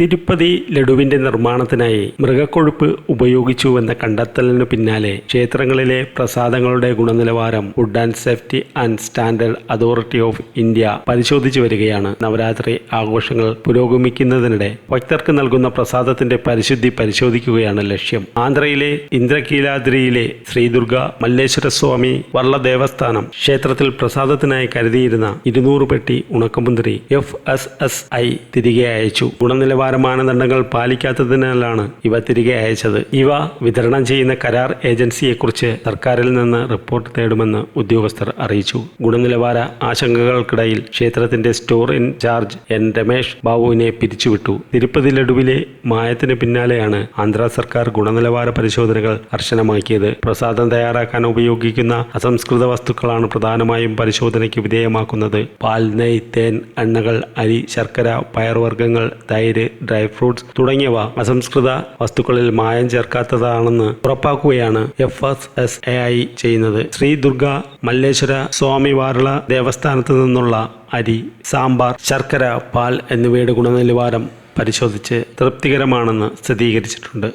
തിരുപ്പതി ലഡുവിന്റെ നിർമ്മാണത്തിനായി മൃഗക്കൊഴുപ്പ് ഉപയോഗിച്ചുവെന്ന കണ്ടെത്തലിനു പിന്നാലെ ക്ഷേത്രങ്ങളിലെ പ്രസാദങ്ങളുടെ ഗുണനിലവാരം food and safety and standard authority of India പരിശോധിച്ചു വരികയാണ്. നവരാത്രി ആഘോഷങ്ങൾ പുരോഗമിക്കുന്നതിനിടെ ഭക്തർക്ക് നൽകുന്ന പ്രസാദത്തിന്റെ പരിശുദ്ധി പരിശോധിക്കുകയാണ് ലക്ഷ്യം. ആന്ധ്രയിലെ ഇന്ദ്രകീലാദ്രിയിലെ ശ്രീദുർഗ മല്ലേശ്വര സ്വാമി വർള്ള ദേവസ്ഥാനം ക്ഷേത്രത്തിൽ പ്രസാദത്തിനായി കരുതിയിരുന്ന ഇരുന്നൂറ് പെട്ടി ഉണക്കമുന്തിരി എഫ് എസ് എസ് ഐ തിരികെ അയച്ചു. ഗുണനിലവാര മാനദണ്ഡങ്ങൾ പാലിക്കാത്തതിനാലാണ് ഇവ തിരികെ അയച്ചത്. ഇവ വിതരണം ചെയ്യുന്ന കരാർ ഏജൻസിയെക്കുറിച്ച് സർക്കാരിൽ നിന്ന് റിപ്പോർട്ട് തേടുമെന്ന് ഉദ്യോഗസ്ഥർ അറിയിച്ചു. ഗുണനിലവാര ആശങ്കകൾക്കിടയിൽ ക്ഷേത്രത്തിന്റെ സ്റ്റോർ ഇൻചാർജ് എൻ രമേഷ് ബാബുവിനെ പിരിച്ചുവിട്ടു. തിരുപ്പതി ലഡുവിലെ മായത്തിന് പിന്നാലെയാണ് ആന്ധ്ര സർക്കാർ ഗുണനിലവാര പരിശോധനകൾ കർശനമാക്കിയത് പ്രസാദം തയ്യാറാക്കാൻ ഉപയോഗിക്കുന്ന അസംസ്കൃത വസ്തുക്കളാണ് പ്രധാനമായും പരിശോധനയ്ക്ക് വിധേയമാക്കുന്നത്. പാൽ നെയ് തേൻ എണ്ണകൾ അരി ശർക്കര പയർവർഗങ്ങൾ തൈര് ഡ്രൈ ഫ്രൂട്ട്സ് തുടങ്ങിയവ അസംസ്കൃത വസ്തുക്കളിൽ മായം ചേർക്കാത്തതാണെന്ന് ഉറപ്പാക്കുകയാണ് F S S A I ചെയ്യുന്നത്. ശ്രീ ദുർഗ മല്ലേശ്വര സ്വാമി വാരള ദേവസ്ഥാനത്ത് നിന്നുള്ള അരി സാമ്പാർ ശർക്കര പാൽ എന്നിവയുടെ ഗുണനിലവാരം പരിശോധിച്ച് തൃപ്തികരമാണെന്ന് സ്ഥിരീകരിച്ചിട്ടുണ്ട്.